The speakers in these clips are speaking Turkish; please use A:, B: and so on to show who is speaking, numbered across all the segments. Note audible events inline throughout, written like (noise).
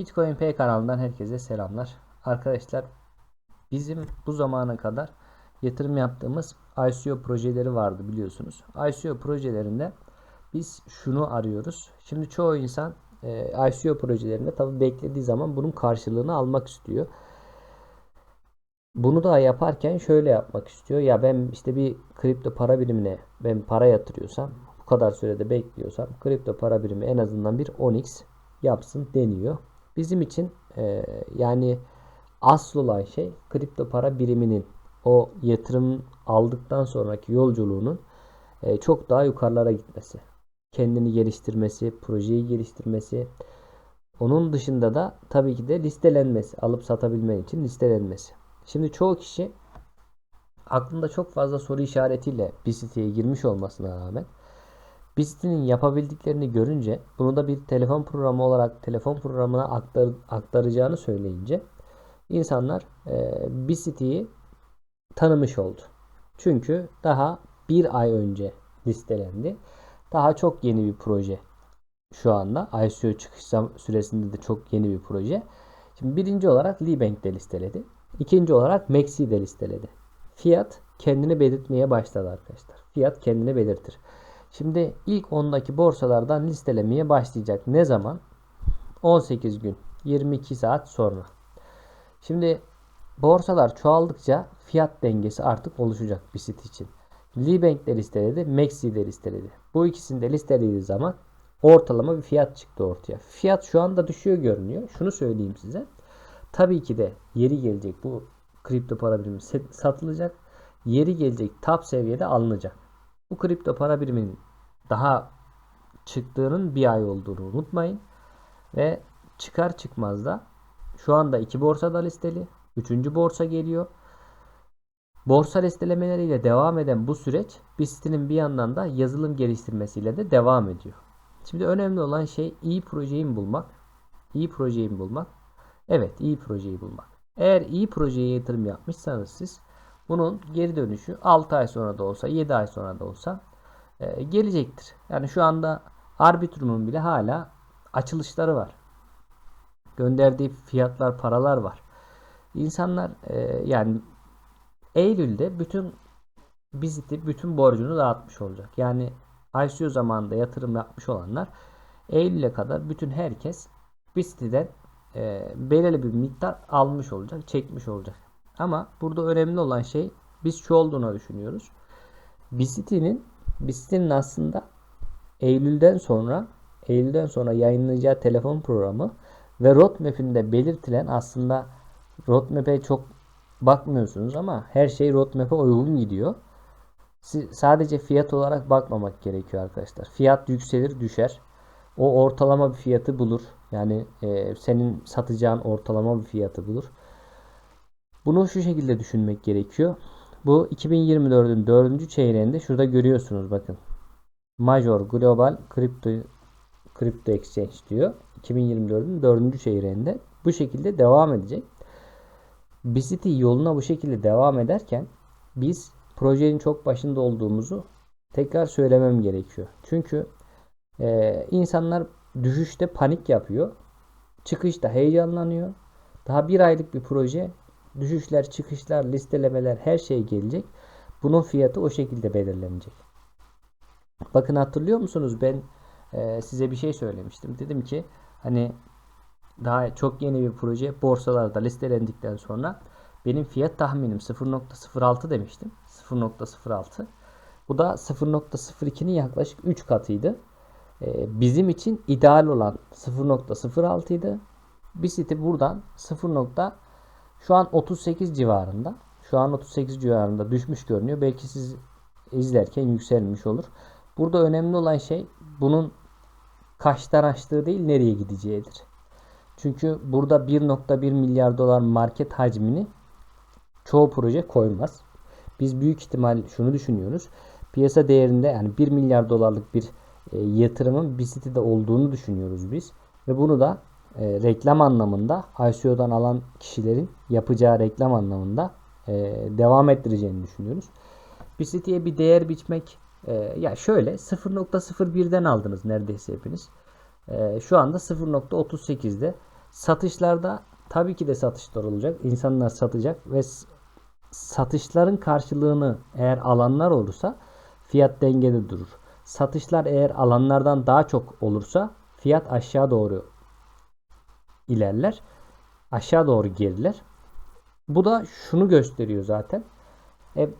A: Bitcoin Pay kanalından herkese selamlar. Arkadaşlar bizim bu zamana kadar yatırım yaptığımız ICO projeleri vardı biliyorsunuz. ICO projelerinde biz şunu arıyoruz. Şimdi çoğu insan e, ICO projelerinde tabi beklediği zaman bunun karşılığını almak istiyor. Bunu da yaparken şöyle yapmak istiyor. Ya ben işte bir kripto para birimine ben para yatırıyorsam bu kadar sürede bekliyorsam kripto para birimi en azından bir 10x yapsın deniyor. Bizim için e, yani asıl olan şey kripto para biriminin o yatırım aldıktan sonraki yolculuğunun e, çok daha yukarılara gitmesi. Kendini geliştirmesi, projeyi geliştirmesi. Onun dışında da tabii ki de listelenmesi. Alıp satabilmen için listelenmesi. Şimdi çoğu kişi aklında çok fazla soru işaretiyle bir siteye girmiş olmasına rağmen bir sitenin yapabildiklerini görünce bunu da bir telefon programı olarak telefon programına aktar, aktaracağını söyleyince insanlar e, bir siteyi tanımış oldu. Çünkü daha bir ay önce listelendi. Daha çok yeni bir proje şu anda. ICO çıkış süresinde de çok yeni bir proje. Şimdi birinci olarak Libank'te listeledi. İkinci olarak Maxi'de listeledi. Fiyat kendini belirtmeye başladı arkadaşlar. Fiyat kendini belirtir. Şimdi ilk 10'daki borsalardan listelemeye başlayacak. Ne zaman? 18 gün, 22 saat sonra. Şimdi borsalar çoğaldıkça fiyat dengesi artık oluşacak bir site için. Libank de listeledi, Maxi de listeledi. Bu ikisini de listelediği zaman ortalama bir fiyat çıktı ortaya. Fiyat şu anda düşüyor görünüyor. Şunu söyleyeyim size. Tabii ki de yeri gelecek bu kripto para birimi satılacak. Yeri gelecek top seviyede alınacak. Bu kripto para biriminin daha çıktığının bir ay olduğunu unutmayın. Ve çıkar çıkmaz da şu anda iki borsada listeli. Üçüncü borsa geliyor. Borsa listelemeleriyle devam eden bu süreç BIST'inin bir yandan da yazılım geliştirmesiyle de devam ediyor. Şimdi önemli olan şey iyi projeyi bulmak. İyi projeyi bulmak. Evet iyi projeyi bulmak. Eğer iyi projeye yatırım yapmışsanız siz bunun geri dönüşü 6 ay sonra da olsa 7 ay sonra da olsa e, gelecektir. Yani şu anda Arbitrum'un bile hala açılışları var. Gönderdiği fiyatlar, paralar var. İnsanlar e, yani Eylül'de bütün biziti, bütün borcunu dağıtmış olacak. Yani ICO zamanında yatırım yapmış olanlar Eylül'e kadar bütün herkes BIST'den e, belirli bir miktar almış olacak, çekmiş olacak. Ama burada önemli olan şey biz şu olduğunu düşünüyoruz. BIST'nin BIST'nin aslında Eylül'den sonra Eylül'den sonra yayınlayacağı telefon programı ve roadmap'inde belirtilen aslında roadmap'e çok bakmıyorsunuz ama her şey roadmap'e uygun gidiyor. Siz sadece fiyat olarak bakmamak gerekiyor arkadaşlar. Fiyat yükselir düşer. O ortalama bir fiyatı bulur. Yani e, senin satacağın ortalama bir fiyatı bulur. Bunu şu şekilde düşünmek gerekiyor. Bu 2024'ün 4. çeyreğinde şurada görüyorsunuz bakın. Major Global Crypto Crypto Exchange diyor. 2024'ün 4. çeyreğinde bu şekilde devam edecek. BCT yoluna bu şekilde devam ederken biz projenin çok başında olduğumuzu tekrar söylemem gerekiyor. Çünkü e, insanlar düşüşte panik yapıyor. Çıkışta heyecanlanıyor. Daha bir aylık bir proje düşüşler, çıkışlar, listelemeler her şey gelecek. Bunun fiyatı o şekilde belirlenecek. Bakın hatırlıyor musunuz? Ben e, size bir şey söylemiştim. Dedim ki hani daha çok yeni bir proje borsalarda listelendikten sonra benim fiyat tahminim 0.06 demiştim. 0.06. Bu da 0.02'nin yaklaşık 3 katıydı. Ee, bizim için ideal olan 0.06 idi. Bir site buradan 0. Şu an 38 civarında. Şu an 38 civarında düşmüş görünüyor. Belki siz izlerken yükselmiş olur. Burada önemli olan şey bunun kaçtan açtığı değil nereye gideceğidir. Çünkü burada 1.1 milyar dolar market hacmini çoğu proje koymaz. Biz büyük ihtimal şunu düşünüyoruz. Piyasa değerinde yani 1 milyar dolarlık bir e, yatırımın bir sitede olduğunu düşünüyoruz biz. Ve bunu da e, reklam anlamında ICO'dan alan kişilerin yapacağı reklam anlamında e, devam ettireceğini düşünüyoruz. Bir siteye bir değer biçmek e, ya şöyle 0.01'den aldınız neredeyse hepiniz. E, şu anda 0.38'de Satışlarda tabii ki de satışlar olacak. İnsanlar satacak ve satışların karşılığını eğer alanlar olursa fiyat dengede durur. Satışlar eğer alanlardan daha çok olursa fiyat aşağı doğru ilerler. Aşağı doğru geriler. Bu da şunu gösteriyor zaten. E,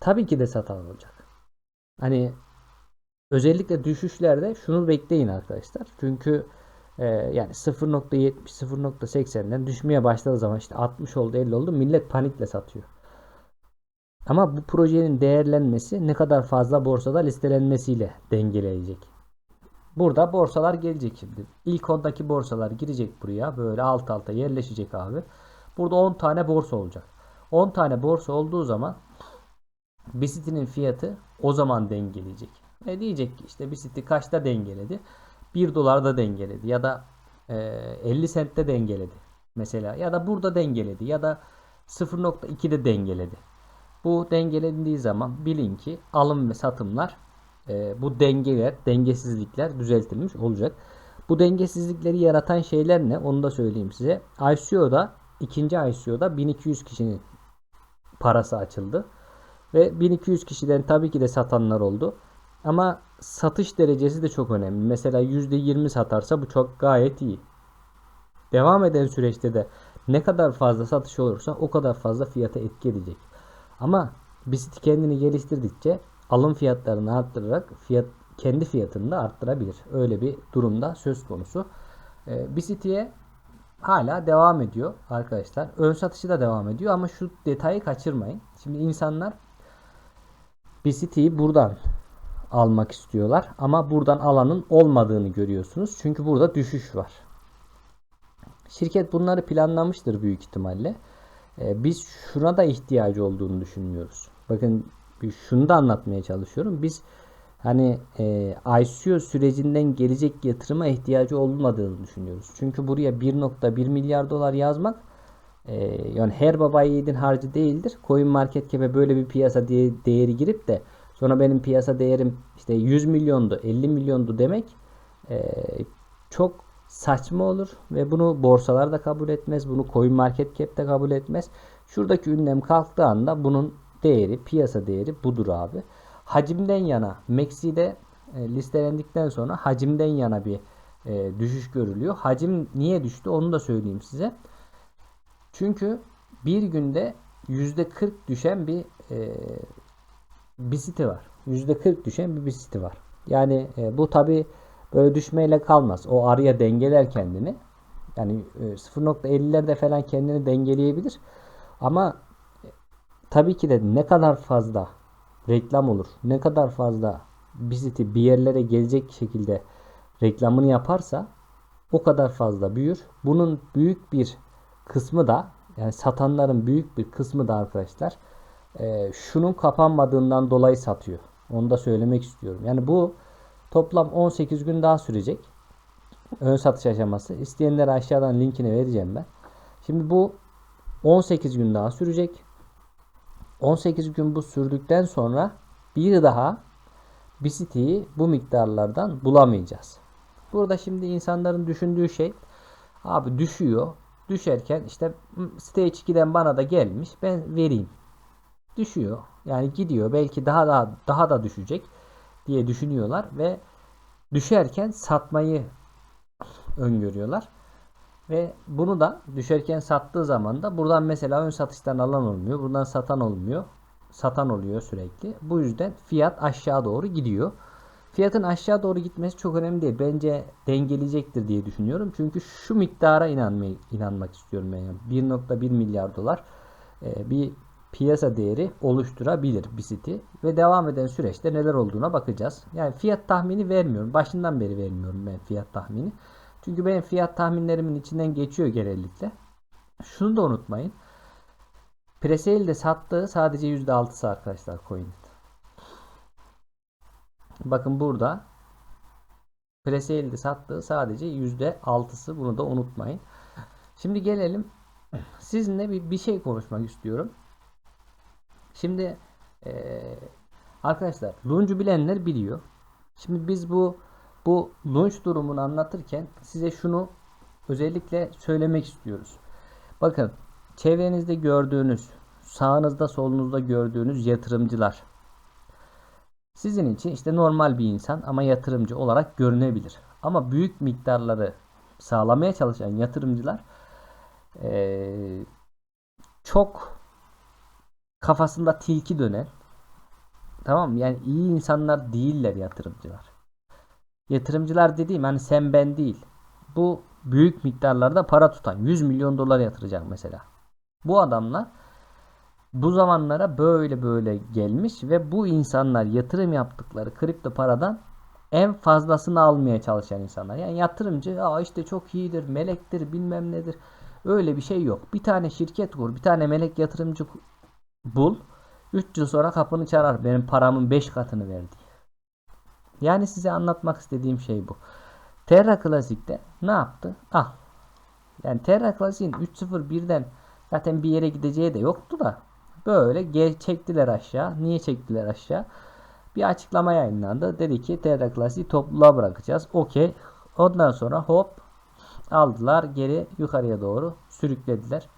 A: tabii ki de satan olacak. Hani özellikle düşüşlerde şunu bekleyin arkadaşlar. Çünkü e, yani 0.70 0.80'den düşmeye başladığı zaman işte 60 oldu 50 oldu millet panikle satıyor. Ama bu projenin değerlenmesi ne kadar fazla borsada listelenmesiyle dengeleyecek. Burada borsalar gelecek şimdi. İlk ondaki borsalar girecek buraya. Böyle alt alta yerleşecek abi. Burada 10 tane borsa olacak. 10 tane borsa olduğu zaman Bisiti'nin fiyatı o zaman dengeleyecek. E diyecek ki işte Bisiti kaçta dengeledi? 1 dolarda dengeledi ya da e, 50 sentte dengeledi mesela ya da burada dengeledi ya da 0.2'de dengeledi. Bu dengelendiği zaman bilin ki alım ve satımlar e, bu dengeler, dengesizlikler düzeltilmiş olacak. Bu dengesizlikleri yaratan şeyler ne? Onu da söyleyeyim size. ICO'da ikinci ICO'da 1200 kişinin parası açıldı. Ve 1200 kişiden tabii ki de satanlar oldu. Ama satış derecesi de çok önemli. Mesela %20 satarsa bu çok gayet iyi. Devam eden süreçte de ne kadar fazla satış olursa o kadar fazla fiyata etki edecek. Ama BIST kendini geliştirdikçe alım fiyatlarını arttırarak fiyat kendi fiyatını da arttırabilir. Öyle bir durumda söz konusu. Ee, BIST'ye hala devam ediyor arkadaşlar. Ön satışı da devam ediyor ama şu detayı kaçırmayın. Şimdi insanlar BIST'yi buradan almak istiyorlar ama buradan alanın olmadığını görüyorsunuz. Çünkü burada düşüş var. Şirket bunları planlamıştır büyük ihtimalle. Ee, biz şuna da ihtiyacı olduğunu düşünmüyoruz. Bakın şunu da anlatmaya çalışıyorum. Biz hani e, ICO sürecinden gelecek yatırıma ihtiyacı olmadığını düşünüyoruz. Çünkü buraya 1.1 milyar dolar yazmak e, yani her baba yiğidin harcı değildir. Coin Market Cap'e böyle bir piyasa diye değeri girip de sonra benim piyasa değerim işte 100 milyondu 50 milyondu demek e, çok saçma olur ve bunu borsalar da kabul etmez. Bunu Coin Market Cap de kabul etmez. Şuradaki ünlem kalktığı anda bunun değeri, piyasa değeri budur abi. Hacimden yana Maxi'de e, listelendikten sonra hacimden yana bir e, düşüş görülüyor. Hacim niye düştü onu da söyleyeyim size. Çünkü bir günde %40 düşen bir e, bir site var. %40 düşen bir, bir site var. Yani e, bu tabi böyle düşmeyle kalmaz. O araya dengeler kendini. Yani e, 0.50'lerde falan kendini dengeleyebilir. Ama tabii ki de ne kadar fazla reklam olur, ne kadar fazla bir site bir yerlere gelecek şekilde reklamını yaparsa o kadar fazla büyür. Bunun büyük bir kısmı da yani satanların büyük bir kısmı da arkadaşlar e, şunun kapanmadığından dolayı satıyor. Onu da söylemek istiyorum. Yani bu toplam 18 gün daha sürecek. Ön satış aşaması. İsteyenlere aşağıdan linkini vereceğim ben. Şimdi bu 18 gün daha sürecek. 18 gün bu sürdükten sonra bir daha bir siteyi bu miktarlardan bulamayacağız. Burada şimdi insanların düşündüğü şey abi düşüyor. Düşerken işte stage 2'den bana da gelmiş ben vereyim. Düşüyor. Yani gidiyor. Belki daha daha daha da düşecek diye düşünüyorlar ve düşerken satmayı öngörüyorlar. Ve bunu da düşerken sattığı zaman da buradan mesela ön satıştan alan olmuyor. Buradan satan olmuyor. Satan oluyor sürekli. Bu yüzden fiyat aşağı doğru gidiyor. Fiyatın aşağı doğru gitmesi çok önemli değil. Bence dengeleyecektir diye düşünüyorum. Çünkü şu miktara inanmayı, inanmak istiyorum. Yani 1.1 milyar dolar e, bir piyasa değeri oluşturabilir bir site ve devam eden süreçte neler olduğuna bakacağız. Yani fiyat tahmini vermiyorum. Başından beri vermiyorum ben fiyat tahmini. Çünkü benim fiyat tahminlerimin içinden geçiyor genellikle. Şunu da unutmayın. Presale'de sattığı sadece %6'sı arkadaşlar coin'in. Bakın burada Presale'de sattığı sadece %6'sı. Bunu da unutmayın. Şimdi gelelim sizinle bir, bir şey konuşmak istiyorum. Şimdi e, arkadaşlar Lunge'u bilenler biliyor. Şimdi biz bu bu launch durumunu anlatırken size şunu özellikle söylemek istiyoruz. Bakın çevrenizde gördüğünüz, sağınızda solunuzda gördüğünüz yatırımcılar sizin için işte normal bir insan ama yatırımcı olarak görünebilir. Ama büyük miktarları sağlamaya çalışan yatırımcılar eee, çok kafasında tilki dönen tamam mı? Yani iyi insanlar değiller yatırımcılar. Yatırımcılar dediğim hani sen ben değil. Bu büyük miktarlarda para tutan 100 milyon dolar yatıracak mesela. Bu adamlar bu zamanlara böyle böyle gelmiş ve bu insanlar yatırım yaptıkları kripto paradan en fazlasını almaya çalışan insanlar. Yani yatırımcı Aa işte çok iyidir, melektir, bilmem nedir. Öyle bir şey yok. Bir tane şirket kur, bir tane melek yatırımcı bul. 3 yıl sonra kapını çalar. Benim paramın 5 katını verdi. Yani size anlatmak istediğim şey bu. Terra Classic'te ne yaptı? Al. Yani Terra Classic'in 3.01'den zaten bir yere gideceği de yoktu da böyle çektiler aşağı. Niye çektiler aşağı? Bir açıklama yayınlandı. Dedi ki Terra Classic'i topluluğa bırakacağız. Okey. Ondan sonra hop aldılar geri yukarıya doğru sürüklediler.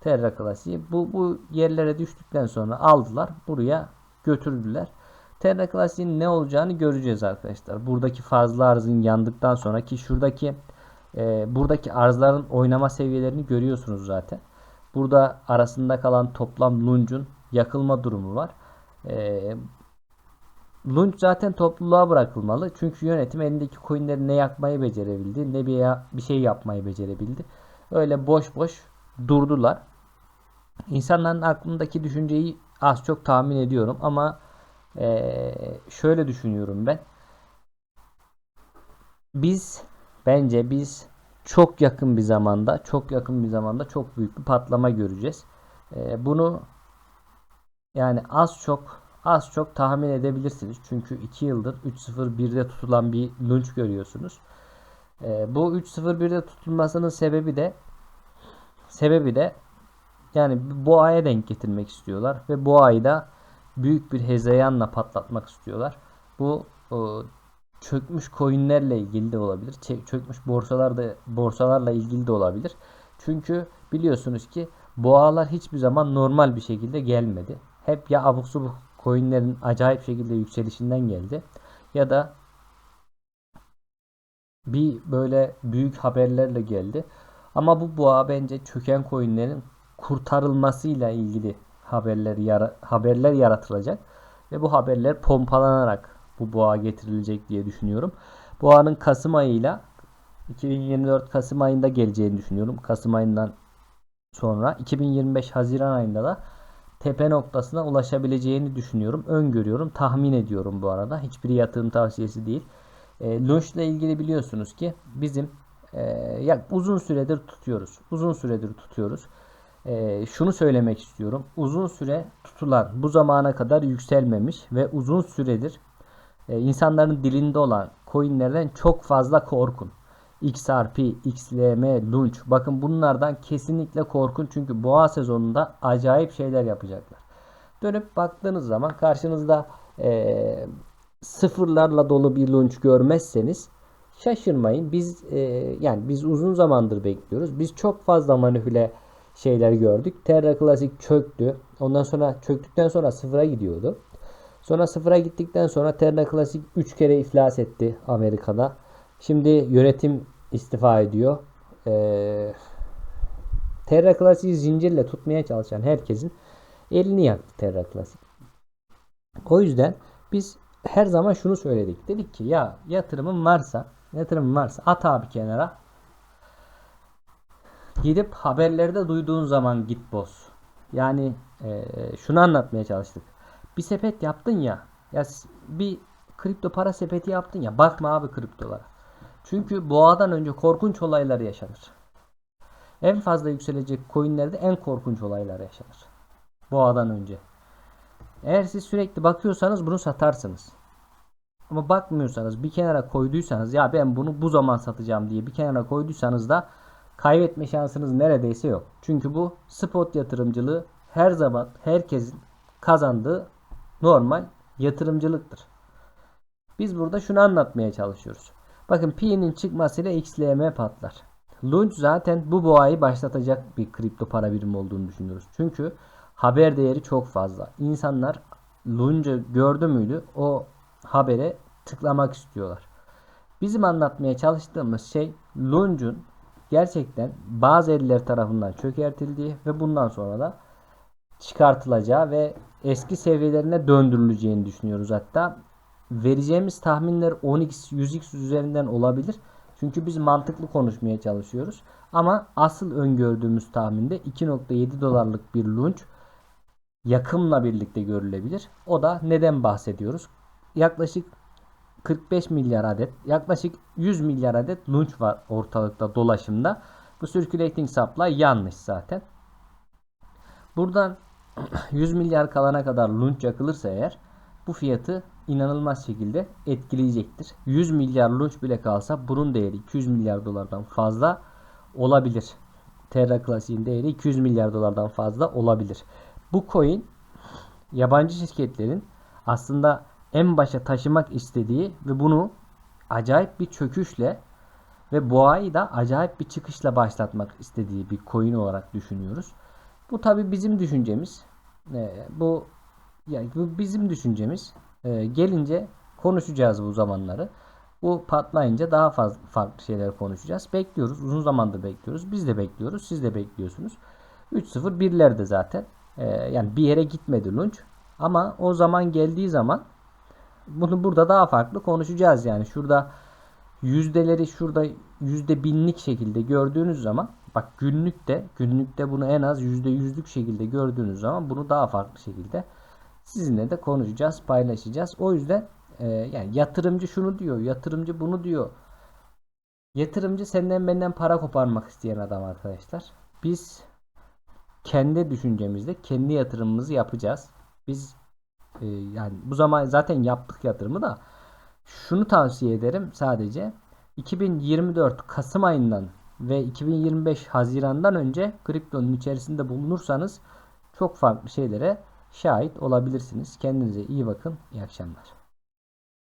A: Terra Classic'i bu, bu yerlere düştükten sonra aldılar. Buraya götürdüler. Terra Classic'in ne olacağını göreceğiz arkadaşlar. Buradaki fazla arzın yandıktan sonra ki şuradaki e, buradaki arzların oynama seviyelerini görüyorsunuz zaten. Burada arasında kalan toplam lunch'un yakılma durumu var. E, Lunch zaten topluluğa bırakılmalı. Çünkü yönetim elindeki coinleri ne yakmayı becerebildi ne bir, bir şey yapmayı becerebildi. Öyle boş boş durdular. İnsanların aklındaki düşünceyi az çok tahmin ediyorum ama eee, şöyle düşünüyorum ben. Biz bence biz çok yakın bir zamanda çok yakın bir zamanda çok büyük bir patlama göreceğiz. Eee, bunu yani az çok az çok tahmin edebilirsiniz. Çünkü 2 yıldır 3.01'de tutulan bir lunch görüyorsunuz. Eee, bu 3.01'de tutulmasının sebebi de sebebi de yani bir boğaya denk getirmek istiyorlar ve boğayı da büyük bir hezeyanla patlatmak istiyorlar. Bu o, çökmüş coinlerle ilgili de olabilir. Çökmüş borsalarda borsalarla ilgili de olabilir. Çünkü biliyorsunuz ki boğalar hiçbir zaman normal bir şekilde gelmedi. Hep ya abuk subuk coinlerin acayip şekilde yükselişinden geldi ya da bir böyle büyük haberlerle geldi. Ama bu boğa bence çöken coinlerin kurtarılmasıyla ilgili haberler yara- haberler yaratılacak ve bu haberler pompalanarak bu boğa getirilecek diye düşünüyorum. Boğanın Kasım ayıyla 2024 Kasım ayında geleceğini düşünüyorum. Kasım ayından sonra 2025 Haziran ayında da tepe noktasına ulaşabileceğini düşünüyorum. Öngörüyorum, tahmin ediyorum bu arada. Hiçbir yatırım tavsiyesi değil. E, Launch ile ilgili biliyorsunuz ki bizim e, ya uzun süredir tutuyoruz. Uzun süredir tutuyoruz. E, şunu söylemek istiyorum. Uzun süre tutulan bu zamana kadar yükselmemiş ve uzun süredir e, insanların dilinde olan coinlerden çok fazla korkun. XRP, XLM, Launch. Bakın bunlardan kesinlikle korkun çünkü boğa sezonunda acayip şeyler yapacaklar. Dönüp baktığınız zaman karşınızda e, sıfırlarla dolu bir launch görmezseniz şaşırmayın. Biz e, yani biz uzun zamandır bekliyoruz. Biz çok fazla manipüle şeyler gördük. Terra Classic çöktü. Ondan sonra çöktükten sonra sıfıra gidiyordu. Sonra sıfıra gittikten sonra Terra Classic 3 kere iflas etti Amerika'da. Şimdi yönetim istifa ediyor. Ee, Terra Classic'i zincirle tutmaya çalışan herkesin elini yaktı Terra Classic. O yüzden biz her zaman şunu söyledik. Dedik ki ya yatırımın varsa yatırımın varsa at abi kenara. Gidip haberlerde duyduğun zaman git boz. Yani e, şunu anlatmaya çalıştık. Bir sepet yaptın ya. Ya bir kripto para sepeti yaptın ya. Bakma abi kriptolara. Çünkü boğadan önce korkunç olaylar yaşanır. En fazla yükselecek coinlerde en korkunç olaylar yaşanır. Boğadan önce. Eğer siz sürekli bakıyorsanız bunu satarsınız. Ama bakmıyorsanız bir kenara koyduysanız ya ben bunu bu zaman satacağım diye bir kenara koyduysanız da kaybetme şansınız neredeyse yok. Çünkü bu spot yatırımcılığı her zaman herkesin kazandığı normal yatırımcılıktır. Biz burada şunu anlatmaya çalışıyoruz. Bakın Pi'nin çıkmasıyla XLM patlar. Launch zaten bu boğayı başlatacak bir kripto para birimi olduğunu düşünüyoruz. Çünkü haber değeri çok fazla. İnsanlar Launch'u gördü müydü o habere tıklamak istiyorlar. Bizim anlatmaya çalıştığımız şey Launch'un gerçekten bazı eller tarafından çökertildiği ve bundan sonra da çıkartılacağı ve eski seviyelerine döndürüleceğini düşünüyoruz hatta. Vereceğimiz tahminler 10x 100x üzerinden olabilir. Çünkü biz mantıklı konuşmaya çalışıyoruz. Ama asıl öngördüğümüz tahminde 2.7 dolarlık bir launch yakımla birlikte görülebilir. O da neden bahsediyoruz? Yaklaşık 45 milyar adet, yaklaşık 100 milyar adet launch var ortalıkta dolaşımda. Bu circulating supply yanlış zaten. Buradan (clears throat) 100 milyar kalana kadar launch yakılırsa eğer bu fiyatı inanılmaz şekilde etkileyecektir. 100 milyar launch bile kalsa bunun değeri 200 milyar dolardan fazla olabilir. Terra Classic'in değeri 200 milyar dolardan fazla olabilir. Bu coin yabancı şirketlerin aslında en başa taşımak istediği ve bunu acayip bir çöküşle ve boğayı da acayip bir çıkışla başlatmak istediği bir coin olarak düşünüyoruz. Bu tabi bizim düşüncemiz. Ee, bu yani bu bizim düşüncemiz. Ee, gelince konuşacağız bu zamanları. Bu patlayınca daha fazla farklı şeyler konuşacağız. Bekliyoruz. Uzun zamandır bekliyoruz. Biz de bekliyoruz. Siz de bekliyorsunuz. 3-0 birlerde zaten. Ee, yani bir yere gitmedi Lunch. Ama o zaman geldiği zaman bunu burada daha farklı konuşacağız yani. Şurada yüzdeleri şurada yüzde binlik şekilde gördüğünüz zaman bak günlükte günlükte bunu en az yüzde yüzlük şekilde gördüğünüz zaman bunu daha farklı şekilde sizinle de konuşacağız, paylaşacağız. O yüzden e, yani yatırımcı şunu diyor, yatırımcı bunu diyor. Yatırımcı senden benden para koparmak isteyen adam arkadaşlar. Biz kendi düşüncemizde kendi yatırımımızı yapacağız. Biz e, yani bu zaman zaten yaptık yatırımı da şunu tavsiye ederim sadece 2024 Kasım ayından ve 2025 Haziran'dan önce kriptonun içerisinde bulunursanız çok farklı şeylere şahit olabilirsiniz. Kendinize iyi bakın. İyi akşamlar.